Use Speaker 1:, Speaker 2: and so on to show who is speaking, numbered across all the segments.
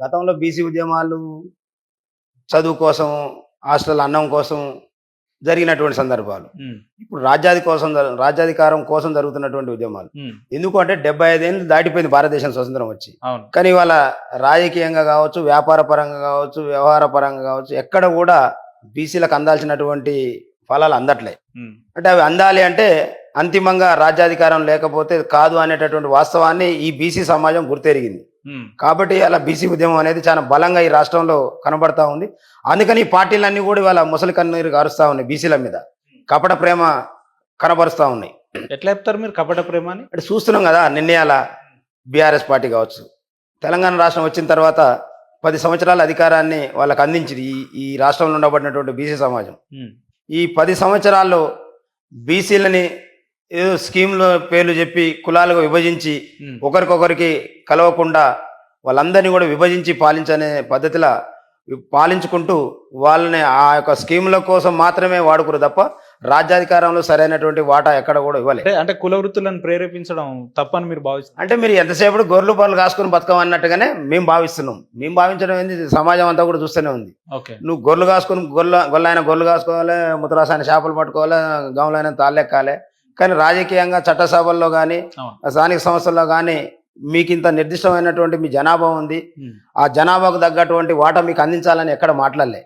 Speaker 1: గతంలో బీసీ ఉద్యమాలు చదువు కోసం హాస్టల్ అన్నం కోసం జరిగినటువంటి సందర్భాలు. ఇప్పుడు రాజ్యాధి కోసం రాజ్యాధికారం కోసం జరుగుతున్నటువంటి ఉద్యమాలు. ఎందుకు అంటే డెబ్బై ఐదేళ్ళు దాటిపోయింది భారతదేశం స్వతంత్రం వచ్చి. కానీ ఇవాళ రాజకీయంగా కావచ్చు వ్యాపార పరంగా కావచ్చు వ్యవహార పరంగా కావచ్చు ఎక్కడ కూడా బీసీలకు అందాల్సినటువంటి ఫలాలు అందట్లే. అంటే అవి అందాలి అంటే అంతిమంగా రాజ్యాధికారం లేకపోతే కాదు అనేటటువంటి వాస్తవాన్ని ఈ బీసీ సమాజం గుర్తెరిగింది. కాబట్టి అలా బీసీ ఉద్యమం అనేది చాలా బలంగా ఈ రాష్ట్రంలో కనబడతా ఉంది. అందుకని ఈ పార్టీలన్నీ కూడా ఇవాళ ముసలి కన్నీరు కారుస్తా ఉన్నాయి బీసీల మీద. కపట ప్రేమ కనబరుస్తూ ఉన్నాయి.
Speaker 2: ఎట్లా చెప్తారు మీరు కపట ప్రేమ అని
Speaker 1: అంటే చూస్తున్నాం కదా నిర్ణయాల బీఆర్ఎస్ పార్టీ కావచ్చు. తెలంగాణ రాష్ట్రం వచ్చిన తర్వాత పది సంవత్సరాల అధికారాన్ని వాళ్ళకి అందించింది ఈ ఈ రాష్ట్రంలో ఉండబడినటువంటి బీసీ సమాజం.
Speaker 2: ఉమ్,
Speaker 1: ఈ పది సంవత్సరాల్లో బీసీలని ఏదో స్కీమ్ల పేర్లు చెప్పి కులాలుగా విభజించి ఒకరికొకరికి కలవకుండా వాళ్ళందరినీ కూడా విభజించి పాలించనే పద్ధతిలో పాలించుకుంటూ వాళ్ళని ఆ యొక్క స్కీముల కోసం మాత్రమే వాడుకురు తప్ప రాజ్యాధికారంలో సరైనటువంటి వాటా ఎక్కడ కూడా ఇవ్వలేదు
Speaker 2: అంటే కుల వృత్తులను ప్రేరేపించడం తప్పని మీరు భావిస్తారు
Speaker 1: అంటే మీరు ఎంతసేపు గొర్రెలు పనులు కాసుకొని బతకమన్నట్టుగానే మేము భావిస్తున్నాం. మేము భావించడం ఏంది? సమాజం అంతా కూడా చూస్తూనే ఉంది.
Speaker 2: ఓకే.
Speaker 1: నువ్వు గొర్రెలు కాసుకొని గొర్రెల గొల్లైన గొర్రెలు కాసుకోవాలి? ముతరాసాయన చేపలు పట్టుకోవాలి? గమలైన తాళ్ళెక్కాలి? కానీ రాజకీయంగా చట్టసభల్లో కానీ స్థానిక సంస్థల్లో కానీ మీకు ఇంత నిర్దిష్టమైనటువంటి మీ జనాభా ఉంది. ఆ జనాభాకు తగ్గటువంటి వాటా మీకు అందించాలని ఎక్కడ మాట్లాడలే.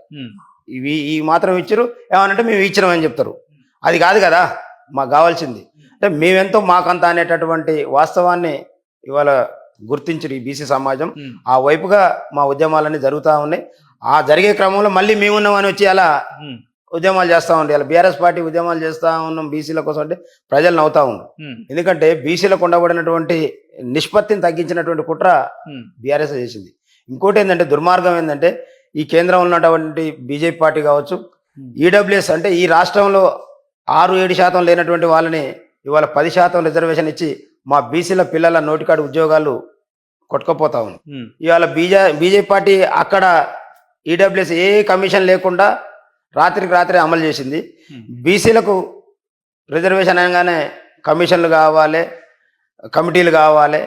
Speaker 1: ఇవి ఈ మాత్రం ఇచ్చారు ఏమనంటే మేము ఇచ్చినామని చెప్తారు. అది కాదు కదా మాకు కావాల్సింది. అంటే మేమెంతో మాకంత అనేటటువంటి వాస్తవాన్ని ఇవాళ గుర్తించరు ఈ బీసీ సమాజం. ఆ వైపుగా మా ఉద్యమాలన్నీ జరుగుతూ ఉన్నాయి. ఆ జరిగే క్రమంలో మళ్ళీ మేమున్నామని వచ్చి అలా ఉద్యమాలు చేస్తూ ఉండే. ఇలా బీఆర్ఎస్ పార్టీ ఉద్యమాలు చేస్తూ ఉన్నాం బీసీల కోసం అంటే ప్రజలు నవ్వుతా ఉన్నారు.
Speaker 2: ఉమ్,
Speaker 1: ఎందుకంటే బీసీలకు ఉండబడినటువంటి నిష్పత్తిని తగ్గించినటువంటి కుట్ర బీఆర్ఎస్ చేసింది. ఇంకోటి ఏంటంటే దుర్మార్గం ఏంటంటే ఈ కేంద్రంలో ఉన్నటువంటి బీజేపీ పార్టీ కావచ్చు ఈడబ్ల్యూఎస్ అంటే ఈ రాష్ట్రంలో ఆరు ఏడు శాతం లేనటువంటి వాళ్ళని ఇవాళ పది శాతం రిజర్వేషన్ ఇచ్చి మా బీసీల పిల్లల నోటికాడు ఉద్యోగాలు కొట్టుకపోతా ఉంది ఇవాళ బీజే బీజేపీ పార్టీ అక్కడ ఈడబ్ల్యూఎస్ ఏ కమిషన్ లేకుండా రాత్రికి రాత్రి అమలు చేసింది.
Speaker 2: ఉమ్,
Speaker 1: బీసీలకు రిజర్వేషన్ అనగానే కమిషన్లు కావాలి కమిటీలు కావాలి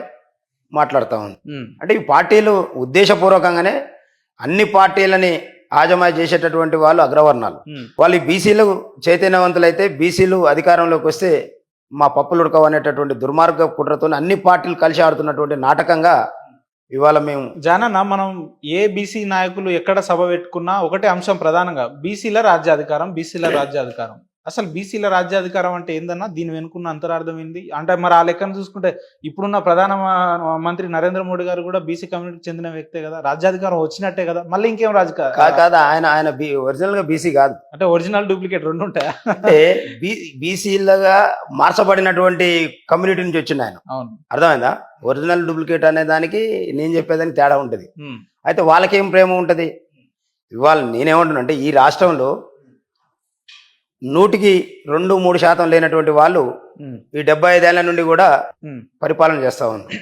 Speaker 1: మాట్లాడుతూ ఉంది.
Speaker 2: ఉమ్,
Speaker 1: అంటే ఈ పార్టీలు ఉద్దేశపూర్వకంగానే అన్ని పార్టీలని ఆజమాయి చేసేటటువంటి వాళ్ళు అగ్రవర్ణాలు.
Speaker 2: ఉమ్,
Speaker 1: వాళ్ళు ఈ బీసీలు చైతన్యవంతులైతే బీసీలు అధికారంలోకి వస్తే మా పప్పులు ఉడకవు అనేటటువంటి దుర్మార్గ కుట్రతో అన్ని పార్టీలు కలిసి ఆడుతున్నటువంటి నాటకంగా ఇవాళ మేము
Speaker 2: జానన్న మనం ఏ బీసీ నాయకులు ఎక్కడ సభ పెట్టుకున్నా ఒకటే అంశం ప్రధానంగా. బీసీల రాజ్యాధికారం బీసీల రాజ్యాధికారం. అసలు బీసీల రాజ్యాధికారం అంటే ఏందన్నా? దీని వెనుకున్న అంతరార్థం ఏంది? అంటే మరి ఆ లెక్కను చూసుకుంటే ఇప్పుడున్న ప్రధాన మంత్రి నరేంద్ర మోడీ గారు కూడా బీసీ కమ్యూనిటీకి చెందిన వ్యక్తే కదా? రాజ్యాధికారం వచ్చినట్టే కదా? మళ్ళీ ఇంకేం
Speaker 1: కా-
Speaker 2: రాజకీయ
Speaker 1: కాదు? ఆయన ఆయన ఒరిజినల్గా బీసీ కాదు.
Speaker 2: అంటే ఒరిజినల్ డూప్లికేట్ రెండు ఉంటాయా?
Speaker 1: అంటే బీసీలుగా మార్చబడినటువంటి కమ్యూనిటీ నుంచి వచ్చింది ఆయన.
Speaker 2: అవును.
Speaker 1: అర్థమైందా? ఒరిజినల్ డూప్లికేట్ అనే దానికి నేను చెప్పేదానికి తేడా ఉంటుంది. అయితే వాళ్ళకేం ప్రేమ ఉంటుంది? ఇవాళ నేనేమంటున్నా అంటే ఈ రాష్ట్రంలో నూటికి రెండు మూడు శాతం లేనటువంటి వాళ్ళు ఈ డెబ్బై ఐదేళ్ళ నుండి కూడా పరిపాలన చేస్తూ ఉన్నారు.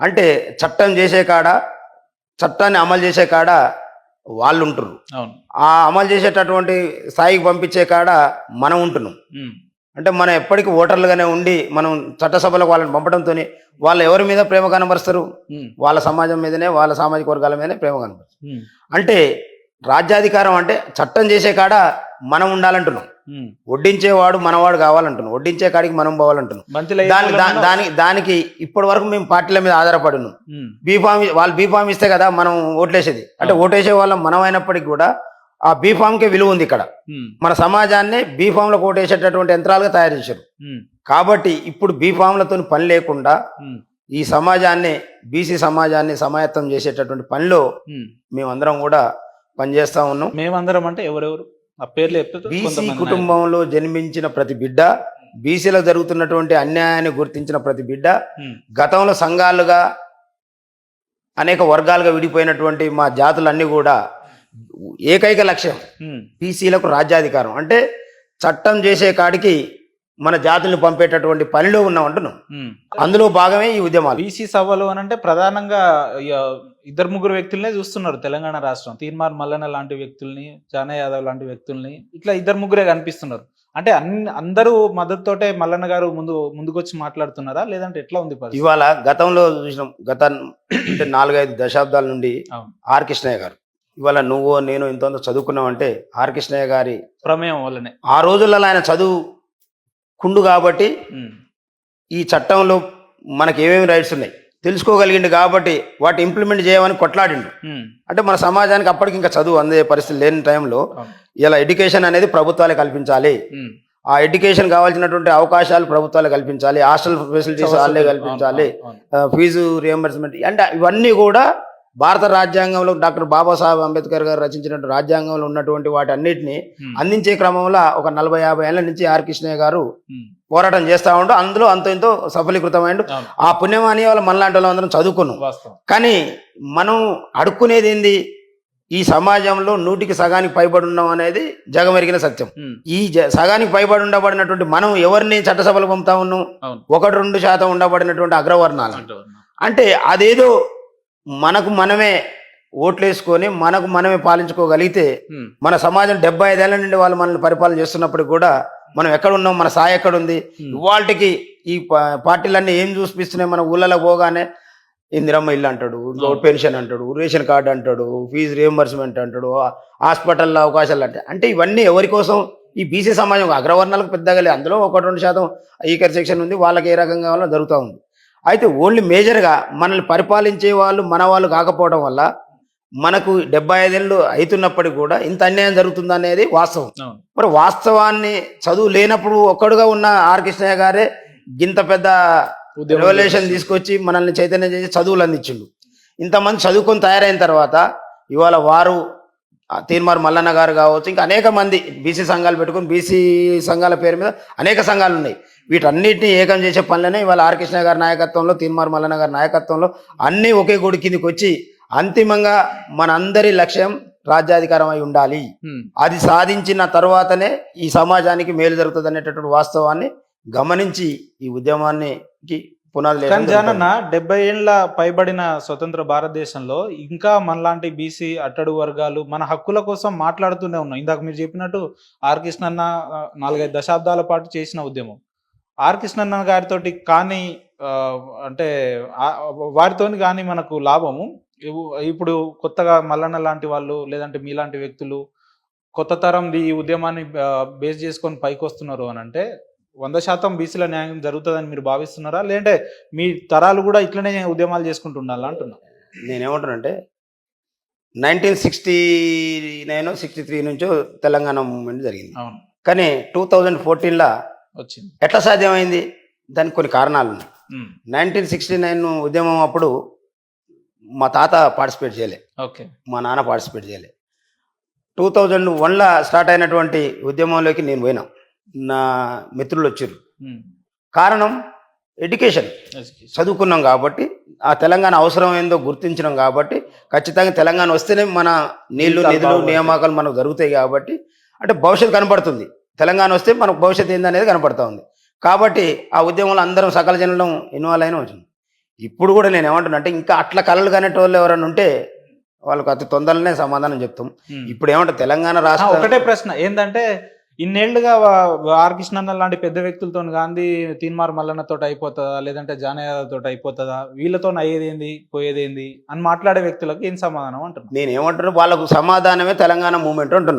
Speaker 1: అంటే చట్టం చేసే కాడ చట్టాన్ని అమలు చేసే కాడ వాళ్ళు ఉంటున్నారు
Speaker 2: అవును.
Speaker 1: ఆ అమలు చేసేటటువంటి స్థాయికి పంపించే కాడ మనం ఉంటున్నాం. అంటే మనం ఎప్పటికీ ఓటర్లుగానే ఉండి మనం చట్టసభలకు వాళ్ళని పంపడంతో వాళ్ళు ఎవరి మీద ప్రేమ కనబరుస్తారు? వాళ్ళ సమాజం మీదనే వాళ్ళ సామాజిక వర్గాల మీదనే ప్రేమ కనబరుస్తారు. అంటే రాజ్యాధికారం అంటే చట్టం చేసే కాడ మనం ఉండాలంటున్నాం. వడ్డించేవాడు మనవాడు కావాలంటున్నాం. వడ్డించే కాడికి మనం పోవాలంటున్నాం. దాని దానికి దానికి ఇప్పటి వరకు మేము పార్టీల మీద ఆధారపడి ఉన్నాం బీఫామ్ వాళ్ళు బీఫామ్ ఇస్తే కదా మనం ఓట్లేసేది. అంటే. ఓటేసే వాళ్ళం మనం అయినప్పటికీ కూడా ఆ బీఫామ్కే విలువ ఉంది ఇక్కడ. మన సమాజాన్ని బీఫామ్లో ఓటేసేటటువంటి యంత్రాలుగా తయారు చేశారు. కాబట్టి ఇప్పుడు బీఫామ్లతో పని లేకుండా ఈ సమాజాన్ని బీసీ సమాజాన్ని సమాయత్తం చేసేటటువంటి పనిలో. మేమందరం కూడా పనిచేస్తా ఉన్నాం.
Speaker 2: మేమందరం అంటే ఎవరెవరు? ఆ పేర్లు చెప్తే
Speaker 1: బీసీ కుటుంబంలో జన్మించిన ప్రతి బిడ్డ బీసీలకు జరుగుతున్నటువంటి అన్యాయాన్ని గుర్తించిన ప్రతి బిడ్డ గతంలో సంఘాలుగా అనేక వర్గాలుగా విడిపోయినటువంటి మా జాతులన్నీ కూడా ఏకైక లక్ష్యం బీసీలకు రాజ్యాధికారం. అంటే చట్టం చేసే కాడికి మన జాతుల్ని పంపేటటువంటి పనిలో ఉన్నాం అంటున్నాం
Speaker 2: ఉమ్.
Speaker 1: అందులో భాగమే ఈ ఉద్యమాలు.
Speaker 2: బీసీ సభలు అని అంటే ప్రధానంగా ఇద్దరు ముగ్గురు వ్యక్తులనే చూస్తున్నారు తెలంగాణ రాష్ట్రం. తీర్మార్ మల్లన్న లాంటి వ్యక్తుల్ని జానా యాదవ్ లాంటి వ్యక్తుల్ని ఇట్లా ఇద్దరు ముగ్గురే కనిపిస్తున్నారు. అంటే అన్ని అందరూ మద్దతుతోటే మల్లన్న గారు ముందు ముందుకొచ్చి మాట్లాడుతున్నారా? లేదంటే ఎట్లా ఉంది
Speaker 1: ఇవాళ గతంలో చూసినాం గత అంటే నాలుగైదు దశాబ్దాల నుండి. ఆర్ కృష్ణయ్య గారు. ఇవాళ నువ్వు నేను ఇంత చదువుకున్నావంటే ఆర్ కృష్ణయ్య గారి
Speaker 2: ప్రమేయం వల్లనే.
Speaker 1: ఆ రోజులలో ఆయన చదువు కుండు కాబట్టి ఈ చట్టంలో మనకి ఏమేమి రైట్స్ ఉన్నాయి? తెలుసుకోగలిగిండు కాబట్టి వాటి ఇంప్లిమెంట్ చేయమని కొట్లాడిండు. అంటే మన సమాజానికి అప్పటికి ఇంకా చదువు అందే పరిస్థితి లేని టైంలో. ఇలా ఎడ్యుకేషన్ అనేది ప్రభుత్వాలే కల్పించాలి. ఆ ఎడ్యుకేషన్ కావాల్సినటువంటి అవకాశాలు ప్రభుత్వాలు కల్పించాలి. హాస్టల్ ఫెసిలిటీస్ వాళ్ళే కల్పించాలి. ఫీజు రియంబర్స్మెంట్ అంటే ఇవన్నీ కూడా భారత రాజ్యాంగంలో డాక్టర్ బాబాసాహెబ్ అంబేద్కర్ గారు రచించినటువంటి రాజ్యాంగంలో ఉన్నటువంటి వాటి అన్నిటిని అందించే క్రమంలో ఒక నలభై యాభై ఏళ్ళ నుంచి ఆర్ కృష్ణయ్య గారు పోరాటం చేస్తా ఉండు. అందులో అంత ఎంతో సఫలీకృతమైండు. ఆ పుణ్యమాని వాళ్ళ మనలాంటి వాళ్ళం అందరం చదువుకున్నాం. కానీ మనం అడుక్కునేది ఏంది? ఈ సమాజంలో నూటికి సగానికి పైబడి ఉన్నాం అనేది జగమెరిగిన సత్యం. ఈ జ- సగానికి పైబడి ఉండబడినటువంటి మనం ఎవరిని చట్టసభలు పంపుతా ఉన్నాం? ఒకటి రెండు శాతం ఉండబడినటువంటి అగ్రవర్ణాలు.
Speaker 2: అంటే
Speaker 1: అదేదో మనకు మనమే ఓట్లేసుకొని మనకు మనమే పాలించుకోగలిగితే మన సమాజం డెబ్బై ఐదేళ్ళ నుండి వాళ్ళు మనల్ని పరిపాలన చేస్తున్నప్పటికి కూడా మనం ఎక్కడ ఉన్నాం మన స్థాయి ఎక్కడ ఉంది
Speaker 2: Hmm.
Speaker 1: ఇవాళకి ఈ పార్టీలన్నీ ఏం చూపిస్తున్నాయి మన ఊళ్ళలో పోగానే ఇందిరమ్మ ఇల్లు అంటాడు పెన్షన్ అంటాడు రేషన్ కార్డు అంటాడు ఫీజు రియంబర్స్మెంట్ అంటాడు హాస్పిటల్లో అవకాశాలు అంటే అంటే ఇవన్నీ ఎవరి కోసం? ఈ బీసీ సమాజం అగ్రవర్ణాలకు పెద్దగా లేదు. అందులో ఒకటి రెండు శాతం ఈకర్ సెక్షన్ ఉంది వాళ్ళకి ఏ రకంగా కావాలో జరుగుతూ ఉంది. అయితే ఓన్లీ మేజర్గా మనల్ని పరిపాలించే వాళ్ళు మన వాళ్ళు కాకపోవడం వల్ల మనకు డెబ్బై ఐదేళ్ళు అవుతున్నప్పటికీ కూడా ఇంత అన్యాయం జరుగుతుంది అనేది వాస్తవం. మరి వాస్తవాన్ని చదువు లేనప్పుడు ఒక్కడుగా ఉన్న ఆర్ కృష్ణయ్య గారే గింత పెద్ద రెవల్యూషన్ తీసుకొచ్చి మనల్ని చైతన్యం చేసి చదువులు అందించిండు. ఇంతమంది చదువుకొని తయారైన తర్వాత ఇవాళ వారు తీన్మార్ మల్లన్న గారు కావచ్చు ఇంకా అనేక మంది బీసీ సంఘాలు పెట్టుకొని బీసీ సంఘాల పేరు మీద అనేక సంఘాలు ఉన్నాయి. వీటన్నిటిని ఏకం చేసే పనులనే ఇవాళ ఆర్ కృష్ణ గారి నాయకత్వంలో తీన్మార్ మల్లన్న గారి నాయకత్వంలో అన్నీ ఒకే గుడి కిందికి వచ్చి అంతిమంగా మనందరి లక్ష్యం రాజ్యాధికారం అయి ఉండాలి. అది సాధించిన తర్వాతనే ఈ సమాజానికి మేలు జరుగుతుంది అనేటటువంటి వాస్తవాన్ని గమనించి ఈ ఉద్యమానికి పునాది
Speaker 2: కానీ జానన్న డెబ్బై ఏళ్ళ పైబడిన స్వతంత్ర భారతదేశంలో ఇంకా మనలాంటి బీసీ అట్టడు వర్గాలు మన హక్కుల కోసం మాట్లాడుతూనే ఉన్నాం. ఇందాక మీరు చెప్పినట్టు ఆర్ కృష్ణన్న నాలుగైదు దశాబ్దాల పాటు చేసిన ఉద్యమం. ఆర్ కృష్ణన్న గారితో కానీ అంటే వారితోని కానీ మనకు లాభము. ఇప్పుడు కొత్తగా మల్లన్న లాంటి వాళ్ళు లేదంటే మీలాంటి వ్యక్తులు కొత్త తరం ఈ ఉద్యమాన్ని బేస్ చేసుకొని పైకి వస్తున్నారు అని అంటే వంద శాతం బీసీల న్యాయం జరుగుతుందని మీరు భావిస్తున్నారా? లేదంటే మీ తరాలు కూడా ఇట్లనే ఉద్యమాలు చేసుకుంటూ ఉండాలా అంటున్నా
Speaker 1: నేనేమంటానంటే nineteen sixty nine sixty three నుంచో తెలంగాణ మూమెంట్ జరిగింది.
Speaker 2: అవును.
Speaker 1: కానీ టూ థౌజండ్ ఫోర్టీన్లో
Speaker 2: వచ్చింది.
Speaker 1: ఎట్లా సాధ్యమైంది? దానికి కొన్ని కారణాలు ఉన్నాయి. నైన్టీన్ సిక్స్టీ నైన్ ఉద్యమం అప్పుడు మా తాత పార్టిసిపేట్ చేయలే.
Speaker 2: ఓకే.
Speaker 1: మా నాన్న పార్టిసిపేట్ చేయలే. టూ థౌజండ్ వన్లో స్టార్ట్ అయినటువంటి ఉద్యమంలోకి నేను పోయినా. నా మిత్రులు వచ్చారు కారణం ఎడ్యుకేషన్. చదువుకున్నాం కాబట్టి ఆ తెలంగాణ అవసరం ఏందో గుర్తించినాం కాబట్టి ఖచ్చితంగా తెలంగాణ వస్తేనే మన
Speaker 2: నీళ్ళు
Speaker 1: నిధులు. నియామకాలు మనకు జరుగుతాయి కాబట్టి అంటే భవిష్యత్తు కనపడుతుంది. తెలంగాణ వస్తే మనకు భవిష్యత్తు ఏందనేది కనపడతా ఉంది. కాబట్టి ఆ ఉద్యమంలో అందరం సకల జనులం ఇన్వాల్వ్ అయిన వచ్చింది ఇప్పుడు కూడా నేను ఏమంటున్నా అంటే ఇంకా అట్లా కలలు కనేటి వాళ్ళు ఎవరైనా ఉంటే వాళ్ళకు అతి తొందరనే సమాధానం చెప్తాం. ఇప్పుడు ఏమంటే తెలంగాణ రాష్ట్ర
Speaker 2: ఒకటే ప్రశ్న. ఏంటంటే ఇన్నేళ్ళుగా ఆర్ కృష్ణన్న లాంటి పెద్ద వ్యక్తులతో గాంధీ తీన్మార్ మల్లన్నతో అయిపోతుందా? లేదంటే జానయ్య తోటి అయిపోతుందా? వీళ్ళతో అయ్యేదేంది? పోయేదేంది? అని మాట్లాడే వ్యక్తులకు ఏం సమాధానం అంటున్నాను
Speaker 1: నేను వాళ్ళకు సమాధానమే తెలంగాణ మూమెంట్ అంటున్నా.